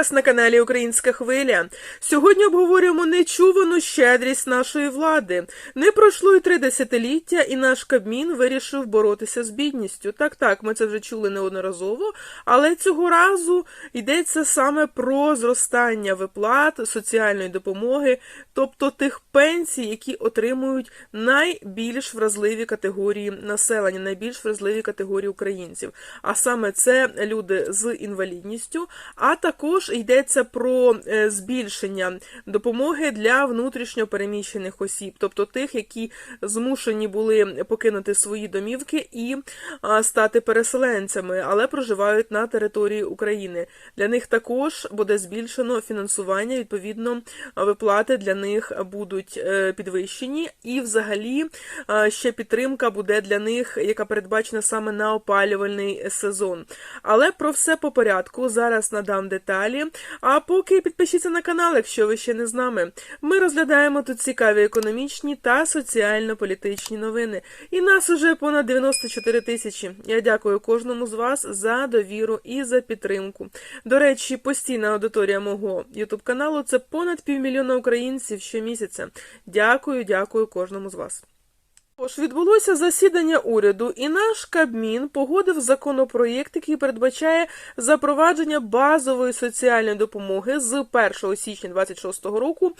вас на каналі Українська Хвиля. Сьогодні обговорюємо нечувану щедрість нашої влади. Не пройшло й три десятиліття, і наш Кабмін вирішив боротися з бідністю. Так, так, ми це вже чули неодноразово, але цього разу йдеться саме про зростання виплат соціальної допомоги, тобто тих пенсій, які отримують найбільш вразливі категорії населення, найбільш вразливі категорії українців. А саме це люди з інвалідністю, а також йдеться про е, збільшення допомоги для внутрішньо переміщених осіб, тобто тих, які змушені були покинути свої домівки і стати переселенцями, але проживають на території України. Для них також буде збільшено фінансування. Відповідно, виплати для них будуть е, підвищені, і взагалі ще підтримка буде для них, яка передбачена саме на опалювальний сезон. Але про все по порядку. Зараз надам деталі. А поки підпишіться на канал, якщо ви ще не з нами. Ми розглядаємо тут цікаві економічні та соціально-політичні новини. І нас уже понад 94 тисячі. Я дякую кожному з вас за довіру і за підтримку. До речі, постійна аудиторія мого ютуб каналу це понад півмільйона українців щомісяця. Дякую, дякую кожному з вас. Тож відбулося засідання уряду, і наш Кабмін погодив законопроєкт, який передбачає запровадження базової соціальної допомоги з 1 січня 2026 року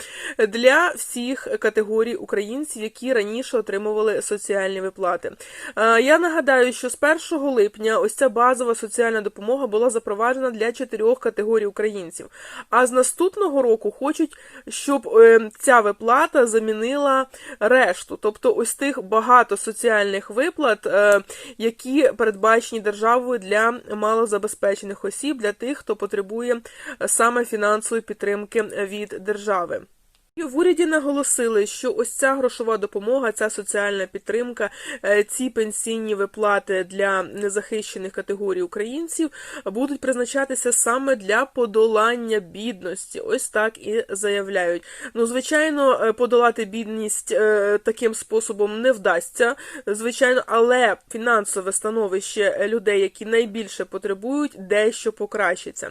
для всіх категорій українців, які раніше отримували соціальні виплати. Е, Я нагадаю, що з 1 липня ось ця базова соціальна допомога була запроваджена для чотирьох категорій українців. А з наступного року хочуть, щоб е, ця виплата замінила решту, тобто ось тих багато соціальних виплат, е, які передбачені державою для малозабезпечених осіб, для тих, хто потребує е, саме фінансової підтримки від держави. І в уряді наголосили, що ось ця грошова допомога, ця соціальна підтримка, е, ці пенсійні виплати для незахищених категорій українців будуть призначатися саме для подолання бідності. Ось так і заявляють. Ну, звичайно, е, подолати бідність е, таким способом не вдасться, звичайно, але фінансове становище людей, які найбільше потребують, дещо покращиться.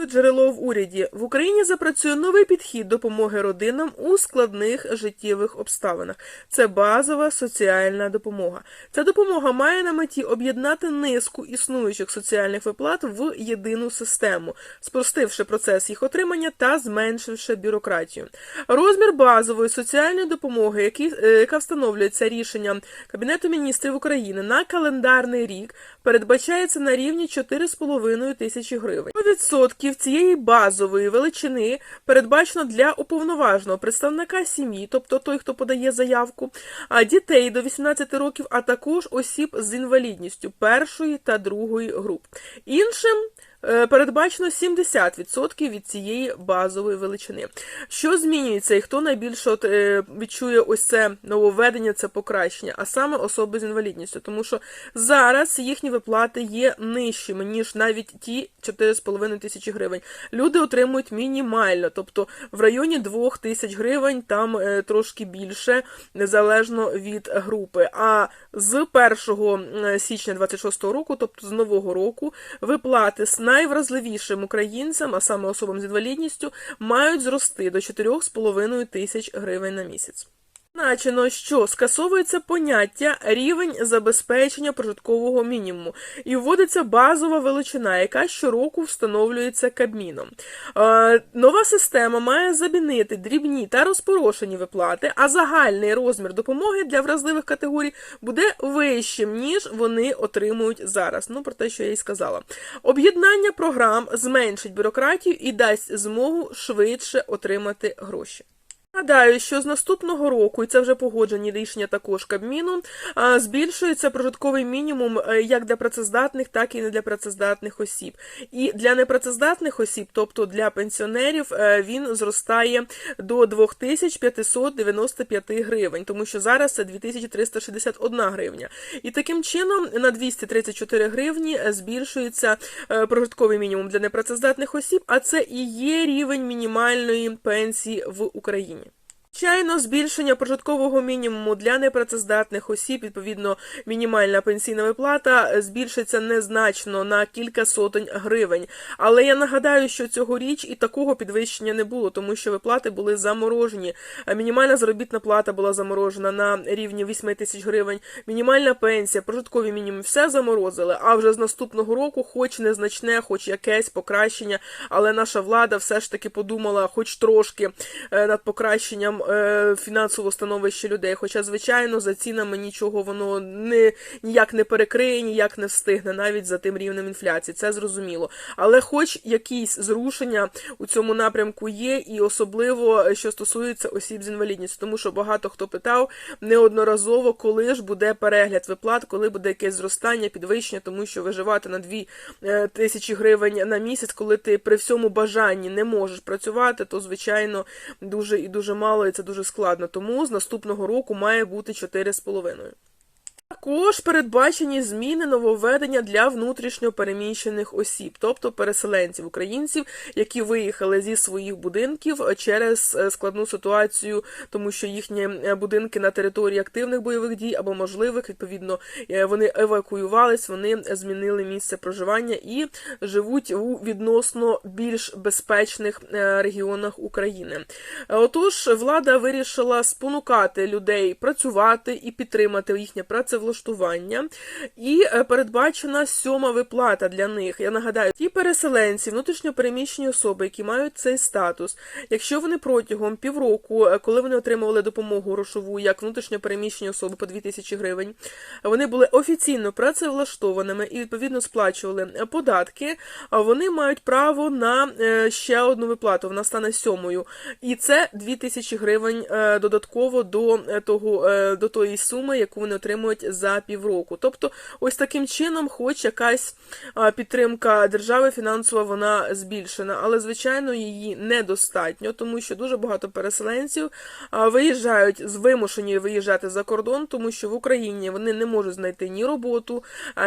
Джерело в уряді в Україні запрацює новий підхід допомоги родинам у складних життєвих обставинах. Це базова соціальна допомога. Ця допомога має на меті об'єднати низку існуючих соціальних виплат в єдину систему, спростивши процес їх отримання та зменшивши бюрократію. Розмір базової соціальної допомоги, який, е, яка встановлюється рішенням Кабінету міністрів України на календарний рік, передбачається на рівні 4,5 тисячі гривень. Відсотки відсотків цієї базової величини передбачено для уповноваженого представника сім'ї, тобто той, хто подає заявку, а дітей до 18 років, а також осіб з інвалідністю першої та другої груп. Іншим передбачено 70% від цієї базової величини. Що змінюється і хто найбільше е, відчує ось це нововведення, це покращення, а саме особи з інвалідністю, тому що зараз їхні виплати є нижчими, ніж навіть ті 4,5 тисячі гривень. Люди отримують мінімально, тобто в районі 2 тисяч гривень, там е, трошки більше, незалежно від групи. А з 1 січня 26 року, тобто з нового року, виплати з найвразливішим українцям, а саме особам з інвалідністю, мають зрости до 4,5 тисяч гривень на місяць. Значено, що скасовується поняття рівень забезпечення прожиткового мінімуму і вводиться базова величина, яка щороку встановлюється Кабміном. Е, нова система має замінити дрібні та розпорошені виплати, а загальний розмір допомоги для вразливих категорій буде вищим, ніж вони отримують зараз. Ну, про те, що я й сказала. Об'єднання програм зменшить бюрократію і дасть змогу швидше отримати гроші. Нагадаю, що з наступного року, і це вже погоджені рішення також Кабміну, збільшується прожитковий мінімум е, як для працездатних, так і не для працездатних осіб. І для непрацездатних осіб, тобто для пенсіонерів, е, він зростає до 2595 гривень, тому що зараз це 2361 гривня. І таким чином на 234 гривні збільшується е, прожитковий мінімум для непрацездатних осіб, а це і є рівень мінімальної пенсії в Україні. Звичайно, збільшення прожиткового мінімуму для непрацездатних осіб, відповідно, мінімальна пенсійна виплата е, збільшиться незначно на кілька сотень гривень. Але я нагадаю, що цьогоріч і такого підвищення не було, тому що виплати були заморожені. Е, Мінімальна заробітна плата була заморожена на рівні 8 тисяч гривень. Мінімальна пенсія, прожитковий мінімум, все заморозили. А вже з наступного року, хоч незначне, хоч якесь покращення, але наша влада все ж таки подумала, хоч трошки е, над покращенням е, фінансового становища людей. Хоча, звичайно, за цінами нічого воно не ніяк не перекриє, ніяк не встигне, навіть за тим рівнем інфляції. Це зрозуміло. Але, хоч якісь зрушення у цьому напрямку є, і особливо е, що стосується осіб з інвалідністю, тому що багато хто питав неодноразово, коли ж буде перегляд виплат, коли буде якесь зростання, підвищення, тому що виживати на 2 е, тисячі гривень на місяць, коли ти при всьому бажанні не можеш працювати, то звичайно дуже і дуже мало, це дуже складно. Тому з наступного року має бути 4,5. Також передбачені зміни нововведення для внутрішньо переміщених осіб, тобто переселенців українців, які виїхали зі своїх будинків через е, складну ситуацію, тому що їхні е, будинки на території активних бойових дій або можливих, відповідно, е, вони евакуювались, вони змінили місце проживання і живуть у відносно більш безпечних е, регіонах України. Е, Отож, влада вирішила спонукати людей працювати і підтримати їхнє працевлаштування, і е, передбачена сьома виплата для них. Я нагадаю, ті переселенці, внутрішньопереміщені особи, які мають цей статус, якщо вони протягом півроку, е, коли вони отримували допомогу грошову як внутрішньопереміщені особи по 2000 гривень, вони були офіційно працевлаштованими і відповідно сплачували е, податки, а вони мають право на ще одну виплату. Вона стане сьомою. І це 2000 гривень додатково до того до тої суми, яку вони отримують за півроку. Тобто, ось таким чином, хоч якась підтримка держави фінансова, вона збільшена, але звичайно її недостатньо, тому що дуже багато переселенців виїжджають з вимушені виїжджати за кордон, тому що в Україні вони не можуть знайти ні роботу,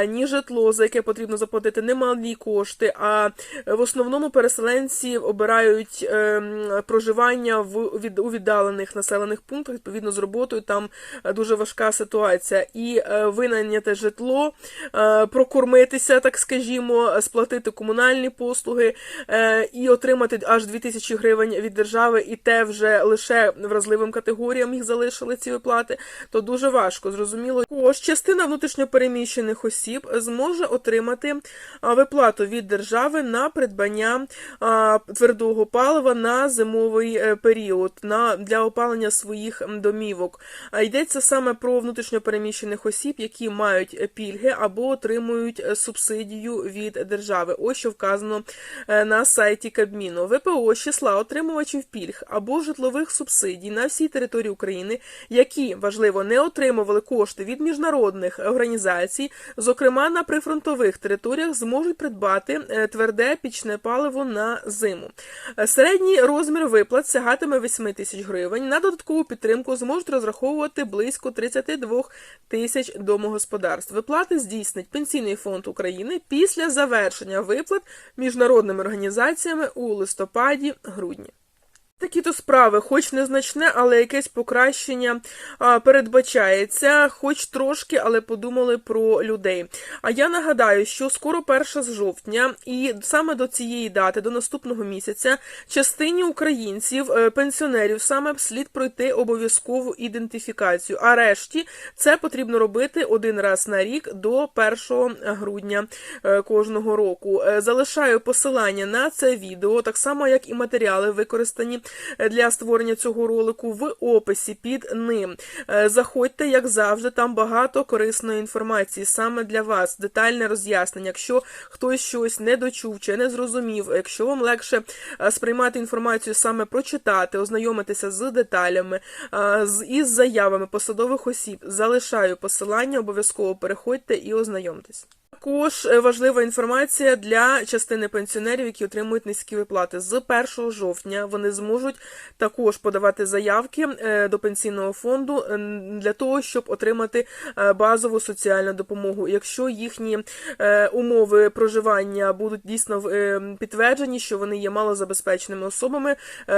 ні житло, за яке потрібно заплатити немалі кошти. А в основному переселенці обирають ем, проживання в від у віддалених населених пунктах, відповідно з роботою там е, дуже важка ситуація. І е, винайняти житло, е, прокормитися, так скажімо, сплатити комунальні послуги е, і отримати аж 2000 гривень від держави, і те вже лише вразливим категоріям їх залишили ці виплати, то дуже важко. Зрозуміло, також частина внутрішньопереміщених осіб зможе отримати виплату від держави на придбання твердого палива на зимовий період на для опалення своїх домівок. А йдеться саме про внутрішньопереміщених осіб, які мають е, пільги або отримують е, субсидію від держави. Ось що вказано е, на сайті Кабміну. ВПО з числа отримувачів пільг або житлових субсидій на всій території України, які важливо не отримували кошти від міжнародних організацій, зокрема на прифронтових територіях, зможуть придбати тверде пічне паливо на зиму. Середній розмір виплат сягатиме 8 тисяч гривень. На додаткову підтримку зможуть розраховувати близько 32 тисяч домогосподарств. Виплати здійснить Пенсійний фонд України після завершення виплат міжнародними організаціями у листопаді-грудні. Такі то справи, хоч незначне, але якесь покращення а, передбачається, хоч трошки, але подумали про людей. А я нагадаю, що скоро 1 з жовтня, і саме до цієї дати, до наступного місяця, частині українців, е, пенсіонерів, саме слід пройти обов'язкову ідентифікацію. А решті це потрібно робити один раз на рік до 1 грудня е, кожного року. Е, Залишаю посилання на це відео, так само як і матеріали використані для створення цього ролику в описі під ним. Е, Заходьте, як завжди, там багато корисної інформації саме для вас, детальне роз'яснення. Якщо хтось щось не дочув чи не зрозумів, якщо вам легше е, сприймати інформацію саме прочитати, ознайомитися з деталями, е, з із заявами посадових осіб, залишаю посилання, обов'язково переходьте і ознайомтесь. Також е, важлива інформація для частини пенсіонерів, які отримують низькі виплати. З 1 жовтня вони зможуть також подавати заявки е, до пенсійного фонду е, для того, щоб отримати базову соціальну допомогу. Якщо їхні умови проживання будуть дійсно підтверджені, що вони є малозабезпеченими особами,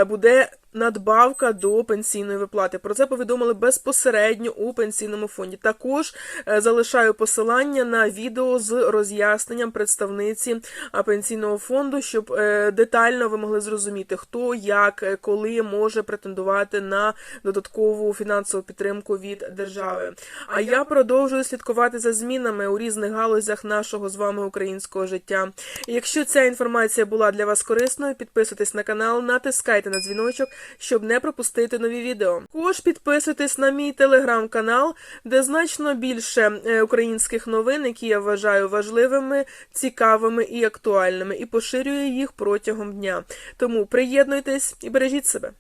буде надбавка до пенсійної виплати. Про це повідомили безпосередньо у пенсійному фонді. Також е, залишаю посилання на відео з роз'ясненням представниці пенсійного фонду, щоб е, детально ви могли зрозуміти, хто як е, коли може претендувати на додаткову фінансову підтримку від держави. А я продовжую слідкувати за змінами у різних галузях нашого з вами українського життя. Якщо ця інформація була для вас корисною, підписуйтесь на канал, натискайте на дзвіночок, щоб не пропустити нові відео. Також підписуйтесь на мій телеграм-канал, де значно більше е, українських новин, які я вважаю важливими, цікавими і актуальними, і поширюю їх протягом дня. Тому приєднуйтесь і бережіть себе.